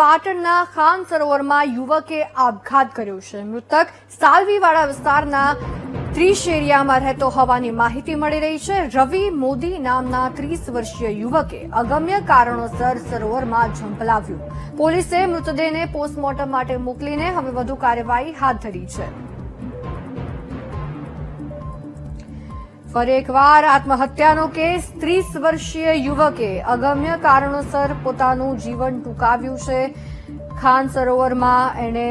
પાટણના ખાન સરોવરમાં યુવકે આપઘાત કર્યો છે. મૃતક સાલવીવાડા વિસ્તારના ત્રીસ એરિયામાં રહેતો હોવાની માહિતી મળી રહી છે. રવિ મોદી નામના ત્રીસ વર્ષીય યુવકે અગમ્ય કારણોસર સરોવરમાં ઝંપલાવ્યું. પોલીસે મૃતદેહને પોસ્ટમોર્ટમ માટે મોકલીને હવે વધુ કાર્યવાહી હાથ ધરી છે. ફરી એકવાર આત્મહત્યાનો કેસ, ત્રીસ વર્ષીય યુવકે અગમ્ય કારણોસર પોતાનું જીવન ટૂંકાવ્યું છે. ખાન સરોવરમાં એણે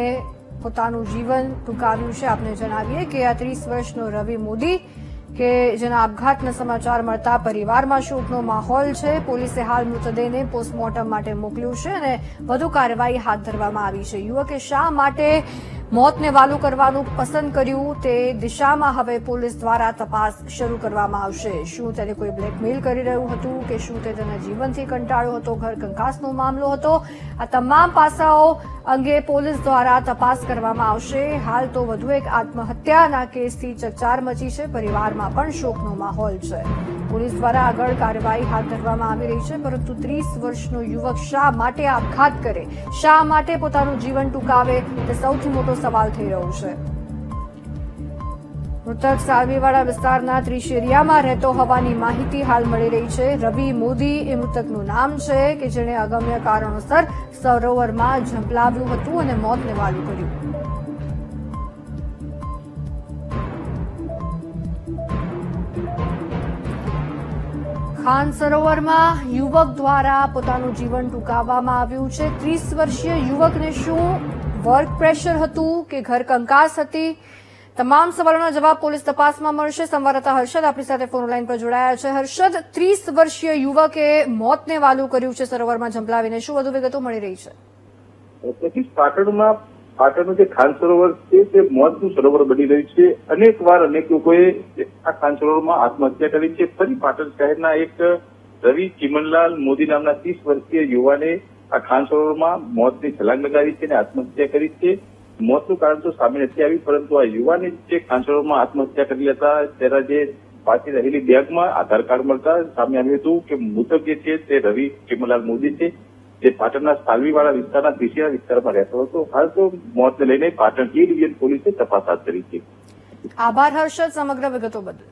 પોતાનું જીવન ટૂંકાવ્યું છે. આપને જણાવીએ કે આ ત્રીસ વર્ષનો રવિ મોદી, કે જેના આપઘાતના સમાચાર મળતા પરિવારમાં શોકનો માહોલ છે. પોલીસે હાલ મૃતદેહને પોસ્ટમોર્ટમ માટે મોકલ્યું છે અને વધુ કાર્યવાહી હાથ ધરવામાં આવી છે. યુવકે શા માટે મોતને વાલું કરવાનું પસંદ કર્યું, તે દિશામાં હવે પોલીસ દ્વારા તપાસ શરૂ કરવામાં આવશે. શું તેને કોઈ બ્લેકમેલ કરી રહ્યું હતું કે શું તે તેના જીવનથી કંટાળ્યો હતો? ઘર કંકાસનો મામલો હતો. આ તમામ પાસાઓ અંગે પોલીસ દ્વારા તપાસ કરવામાં આવશે. હાલ તો વધુ એક આત્મહત્યાના કેસથી ચકચાર મચી છે. પરિવારમાં પણ શોકનો માહોલ છે. પોલીસ દ્વારા આગળ કાર્યવાહી હાથ ધરવામાં આવી રહી છે, પરંતુ ત્રીસ વર્ષનો યુવક શા માટે આપઘાત કરે, શા માટે પોતાનું જીવન ટૂંકાવે, તે સૌથી મોટો સવાલ થઈ રહ્યો છે. મૃતક સાલવીવાડા વિસ્તારના ત્રિશેરિયામાં રહેતો હોવાની માહિતી હાલ મળી રહી છે. રવિ મોદી એ મૃતકનું નામ છે કે જેણે અગમ્ય કારણોસર સરોવરમાં ઝંપલાવ્યું હતું અને મોતને વાલું કર્યું. ખાન સરોવરમાં યુવક દ્વારા પોતાનું જીવન ટૂંકાવવામાં આવ્યું છે. ત્રીસ વર્ષીય યુવકને શું વર્ક પ્રેશર હતું કે ઘર કંકાસ હતી? તમામ સવાલોના જવાબ પોલીસ તપાસમાં મળશે. સંવાદદાતા હર્ષદ આપણી સાથે ફોન લાઈન પર જોડાયા છે. હર્ષદ, ત્રીસ વર્ષીય યુવકે મોતને વાલું કર્યું છે સરોવરમાં, ઝંપલાવીને. શું વધુ વિગતો મળી રહી છે? પાટણમાં પાટણનું જે ખાન સરોવર છે, તે મોતનું સરોવર બની રહ્યું છે. અનેક વાર અનેક લોકોએ આ ખાન સરોવરમાં આત્મહત્યા કરી છે. ફરી પાટણ શહેરના એક રવિ ચિમનલાલ મોદી નામના ત્રીસ વર્ષીય યુવાને આ ખાન સરોવરમાં મોતની છલાંગ લગાવી છે અને આત્મહત્યા કરી છે. મોતનું કારણ તો સામે નથી આવ્યું, પરંતુ આ યુવાને જે ખાન સરોવરમાં આત્મહત્યા કરી હતા, તેના જે પાછી રહેલી બેગમાં આધાર કાર્ડ મળતા સામે આવ્યું હતું કે મૃતક જે છે, તે રવિ ચિમનલાલ મોદી છે. જે પાટણના સાલવીવાળા વિસ્તારના પીસીઆર વિસ્તારમાં રહેતો હતો, હાલ તો મોતને લઈને પાટણ એ ડિવિઝન પોલીસે તપાસ હાથ ધરી છે. આભાર હર્ષદ, સમગ્ર વિગતો બદલ.